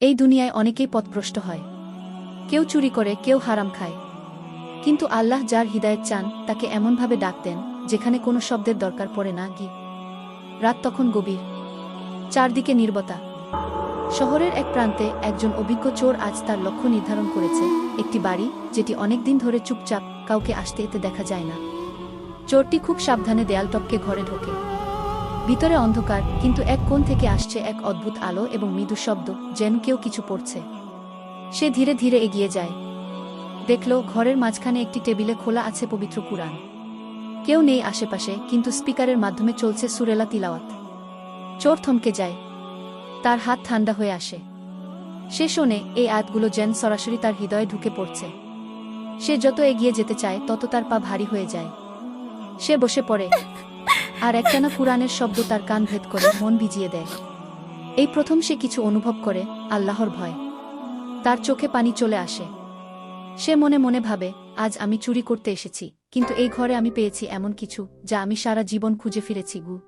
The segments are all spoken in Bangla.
এই দুনিয়ায় অনেকেই পথভ্রষ্ট হয়। কেউ চুরি করে, কেউ হারাম খায়। কিন্তু আল্লাহ যার হৃদায়ত চান, তাকে এমনভাবে ডাক দেন, যেখানে কোনো শব্দের দরকার পড়ে না গি রাত তখন গভীর। চারদিকে নির্বতা। শহরের এক প্রান্তে একজন অভিজ্ঞ চোর আজ তার লক্ষ্য নির্ধারণ করেছে, একটি বাড়ি, যেটি অনেকদিন ধরে চুপচাপ, কাউকে আসতে এতে দেখা যায় না। চোরটি খুব সাবধানে দেয়াল টপকে ঘরে ঢোকে। ভিতরে অন্ধকার, কিন্তু এক কোণ থেকে আসছে এক অদ্ভুত আলো এবং মৃদু শব্দ, যেন কেউ কিছু পড়ছে। সে ধীরে ধীরে এগিয়ে যায়। দেখল, ঘরের মাঝখানে একটি টেবিলে খোলা আছে পবিত্র কুরআন। কেউ নেই আশেপাশে, কিন্তু স্পিকারের মাধ্যমে চলছে সুরেলা তিলাওয়াত। চোর থমকে যায়। তার হাত ঠান্ডা হয়ে আসে। সে শোনে, এই আয়াতগুলো যেন সরাসরি তার হৃদয়ে ঢুকে পড়ছে। সে যত এগিয়ে যেতে চায়, তত তার পা ভারী হয়ে যায়। সে বসে পড়ে। আর একটানা কুরআনের শব্দ তার কান ভেদ করে মন ভিজিয়ে দেয়। এই প্রথম সে কিছু অনুভব করে, আল্লাহর ভয়। তার চোখে পানি চলে আসে। সে মনে মনে ভাবে, আজ আমি চুরি করতে এসেছি, কিন্তু এই ঘরে আমি পেয়েছি এমন কিছু, যা আমি সারা জীবন খুঁজে ফিরেছি গু।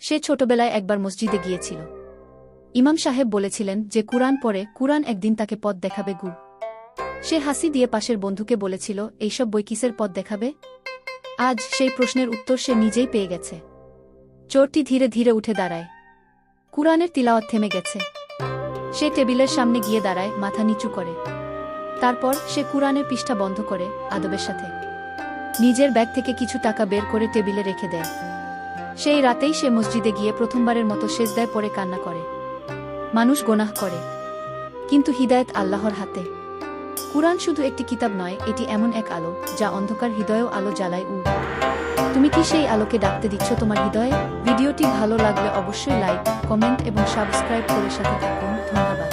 সে ছোটবেলায় একবার মসজিদে গিয়েছিল। ইমাম সাহেব বলেছিলেন যে কুরআন পড়ে, কুরআন একদিন তাকে পথ দেখাবে গু। সে হাসি দিয়ে পাশের বন্ধুকে বলেছিল, এইসব বই কিসের পথ দেখাবে? আজ সেই প্রশ্নের উত্তর সে নিজেই পেয়ে গেছে। চোরটি ধীরে ধীরে উঠে দাঁড়ায়। কুরআনের তিলাওয়াত থেমে গেছে। সে টেবিলের সামনে গিয়ে দাঁড়ায়, মাথা নিচু করে। তারপর সে কুরআনের পৃষ্ঠা বন্ধ করে আদবের সাথে। নিজের ব্যাগ থেকে কিছু টাকা বের করে টেবিলে রেখে দেয়। সেই রাতেই সে মসজিদে গিয়ে প্রথমবারের মতো সেজদায় পড়ে কান্না করে। মানুষ গোনাহ করে। কিন্তু হিদায়ত আল্লাহর হাতে। কুরআন শুধু একটি কিতাব নয়, এটি এমন এক আলো, যা অন্ধকার হৃদয়েও আলো জ্বালায়। উ তুমি কি সেই আলোকে ডাকতে দিচ্ছ তোমার হৃদয়ে? ভিডিওটি ভালো লাগলে অবশ্যই লাইক, কমেন্ট এবং সাবস্ক্রাইব করে সাথে থাকুন। ধন্যবাদ।